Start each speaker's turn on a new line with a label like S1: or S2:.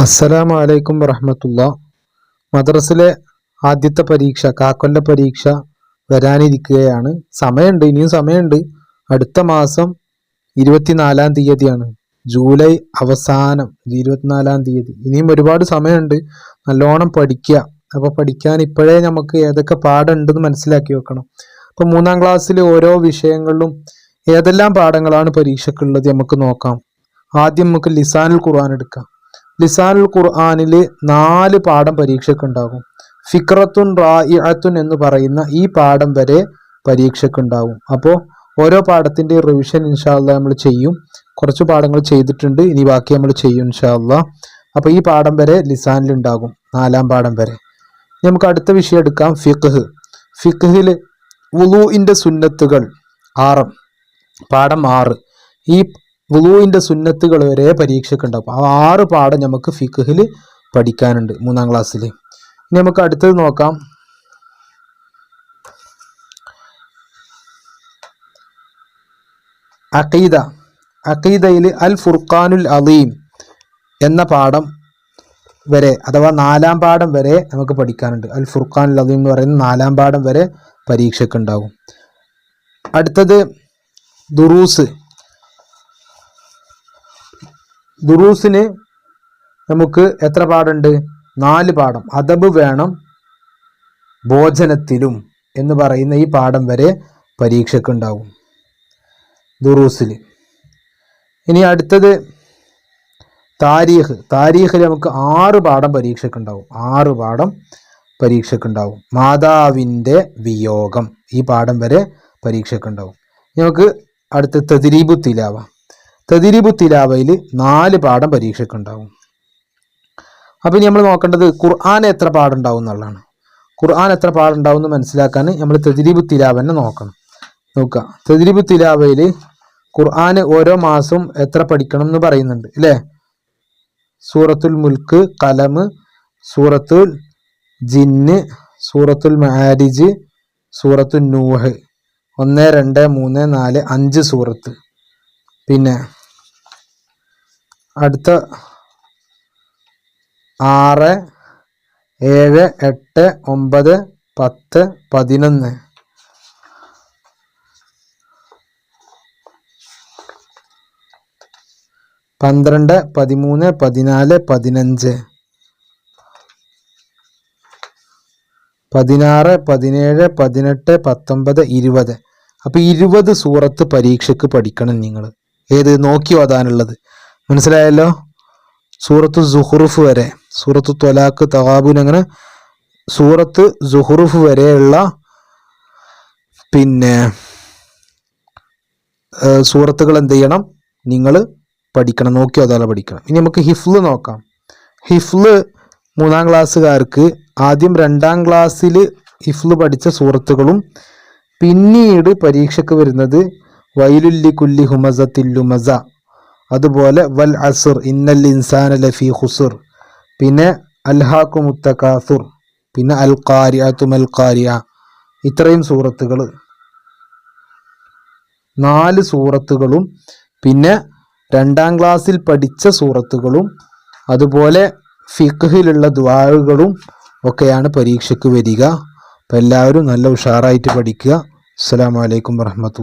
S1: അസ്സലാമു അലൈക്കും വറഹമത്തുള്ള. മദ്രസിലെ ആദ്യത്തെ പരീക്ഷ കാക്കൊല്ല പരീക്ഷ വരാനിരിക്കുകയാണ്. സമയമുണ്ട് ഇനിയും സമയമുണ്ട്. അടുത്ത മാസം ഇരുപത്തിനാലാം തീയതിയാണ്. ജൂലൈ അവസാനം ഇരുപത്തിനാലാം തീയതി. ഇനിയും ഒരുപാട് സമയമുണ്ട്. നല്ലോണം പഠിക്കുക. അപ്പോൾ പഠിക്കാൻ ഇപ്പോഴേ നമുക്ക് ഏതൊക്കെ പാഠമുണ്ടെന്ന് മനസ്സിലാക്കി വെക്കണം. അപ്പോൾ മൂന്നാം ക്ലാസ്സിൽ ഓരോ വിഷയങ്ങളിലും ഏതെല്ലാം പാഠങ്ങളാണ് പരീക്ഷയ്ക്കുള്ളത് നമുക്ക് നോക്കാം. ആദ്യം നമുക്ക് ലിസാനുൽ ഖുർആൻ എടുക്കാം. ലിസാനുൽ ഖുർആാനിൽ നാല് പാഠം പരീക്ഷയ്ക്ക് ഉണ്ടാകും ഫിക്രത്തുൻ റായിഅത്തുൻ എന്ന് പറയുന്ന ഈ പാഠം വരെ പരീക്ഷയ്ക്ക് ഉണ്ടാകും അപ്പോൾ ഓരോ പാഠത്തിന്റെ റിവിഷൻ ഇൻഷാല്ല നമ്മൾ ചെയ്യും. കുറച്ച് പാഠങ്ങൾ ചെയ്തിട്ടുണ്ട്. ഇനി ബാക്കി നമ്മൾ ചെയ്യും ഇൻഷാല്ല അപ്പോൾ ഈ പാഠം വരെ ലിസാനിൽ ഉണ്ടാകും നാലാം പാഠം വരെ. നമുക്ക് അടുത്ത വിഷയം എടുക്കാം. ഫിഖ്. ഫിഖിൽ ഉലുവിന്റെ സുന്നത്തുകൾ ആറ്. പാഠം ആറ്. ഈ വുളുവിന്റെ സുന്നത്തുകൾ വരെ പരീക്ഷയ്ക്ക് ഉണ്ടാവും ആ ആറ് പാഠം നമുക്ക് ഫിഖിൽ പഠിക്കാനുണ്ട് മൂന്നാം ക്ലാസ്സിൽ. ഇനി നമുക്ക് അടുത്തത് നോക്കാം. അഖീദ. അഖീദയിൽ അൽ ഫുർഖാനുൽ അലീം എന്ന പാഠം വരെ അഥവാ നാലാം പാഠം വരെ നമുക്ക് പഠിക്കാനുണ്ട്. അൽ ഫുർഖാനുൽ അലീം എന്ന് പറയുന്ന നാലാം പാഠം വരെ പരീക്ഷയ്ക്ക് ഉണ്ടാവും അടുത്തത് ദുറൂസ്. ദുറൂസിന് നമുക്ക് എത്ര പാടുണ്ട്? നാല് പാഠം. അദബ് വേണം ഭോജനത്തിലും എന്ന് പറയുന്ന ഈ പാഠം വരെ പരീക്ഷക്കുണ്ടാവും ദുറൂസിൽ ഇനി അടുത്തത് താരീഖ്. താരീഖിൽ നമുക്ക് ആറ് പാഠം പരീക്ഷക്കുണ്ടാവും ആറ് പാഠം പരീക്ഷക്കുണ്ടാവും മാതാവിന്റെ വിയോഗം ഈ പാഠം വരെ പരീക്ഷക്കുണ്ടാവും നമുക്ക് അടുത്ത തദ്രീബു തിലാവ തതിരിബു തിലാവയിൽ നാല് പാഠം പരീക്ഷയ്ക്ക് ഉണ്ടാവും അപ്പം ഇനി നമ്മൾ നോക്കേണ്ടത് ഖുർആൻ എത്ര പാടുണ്ടാവും എന്നുള്ളതാണ്. ഖുർആൻ എത്ര പാടുണ്ടാവും എന്ന് മനസ്സിലാക്കാൻ നമ്മൾ തെതിരിബു തിലാവനെ നോക്കണം. നോക്കുക. തെതിരിബു തിലാവയിൽ ഖുർആൻ ഓരോ മാസവും എത്ര പഠിക്കണം എന്ന് പറയുന്നുണ്ട് അല്ലേ? സൂറത്തുൽ മുൽക്ക് കലം സൂറത്തുൽ ജിന്ന് സൂറത്തുൽ മാരിജ് സൂറത്തുൽ നൂഹ് ഒന്ന് രണ്ട് മൂന്ന് നാല് അഞ്ച് സൂറത്ത്. പിന്നെ അടുത്ത ആറ് ഏഴ് എട്ട് ഒമ്പത് പത്ത് പതിനൊന്ന്. പന്ത്രണ്ട് പതിമൂന്ന് പതിനാല് പതിനഞ്ച്. പതിനാറ് പതിനേഴ് പതിനെട്ട് പത്തൊമ്പത് ഇരുപത്. അപ്പോൾ ഇരുപത് സൂറത്ത് പരീക്ഷയ്ക്ക് പഠിക്കണം നിങ്ങൾ ഏത് നോക്കി ഓതാനുള്ളത് മനസ്സിലായല്ലോ? സൂറത്ത് സുഹുറുഫ് വരെ സൂറത്ത് തൊലാക്ക് തവാബുൻ അങ്ങനെ സൂറത്ത് സുഹുറുഫ് വരെയുള്ള പിന്നെ സൂറത്തുകൾ എന്ത് ചെയ്യണം? നിങ്ങൾ പഠിക്കണം നോക്കി അതാലെ പഠിക്കണം. ഇനി നമുക്ക് ഹിഫ്ല് നോക്കാം. ഹിഫ്ല് മൂന്നാം ക്ലാസ്സുകാർക്ക് ആദ്യം രണ്ടാം ക്ലാസ്സിൽ ഹിഫ്ല് പഠിച്ച സൂറത്തുകളും പിന്നീട് പരീക്ഷയ്ക്ക് വരുന്നത് വൈലുല്ലി കുല്ലി ഹുമസത്തില്ലുമസ അതുപോലെ വൽ അസുർ ഇന്നൽ ഇൻസാന ലഫി ഹുസുർ പിന്നെ അൽഹാക്കു മുത്തക്കാസുർ പിന്നെ അൽ കാരിയ തുമൽ ഖാരിയ ഇത്രയും സൂറത്തുകൾ. നാല് സൂറത്തുകളും പിന്നെ രണ്ടാം ക്ലാസ്സിൽ പഠിച്ച സൂറത്തുകളും അതുപോലെ ഫിഖിലുള്ള ദ്വാഴുകളും ഒക്കെയാണ് പരീക്ഷയ്ക്ക് വരിക. അപ്പോൾ എല്ലാവരും നല്ല ഉഷാറായിട്ട് പഠിക്കുക. അസ്സാം വലൈക്കും വർഹമത്തുള്ള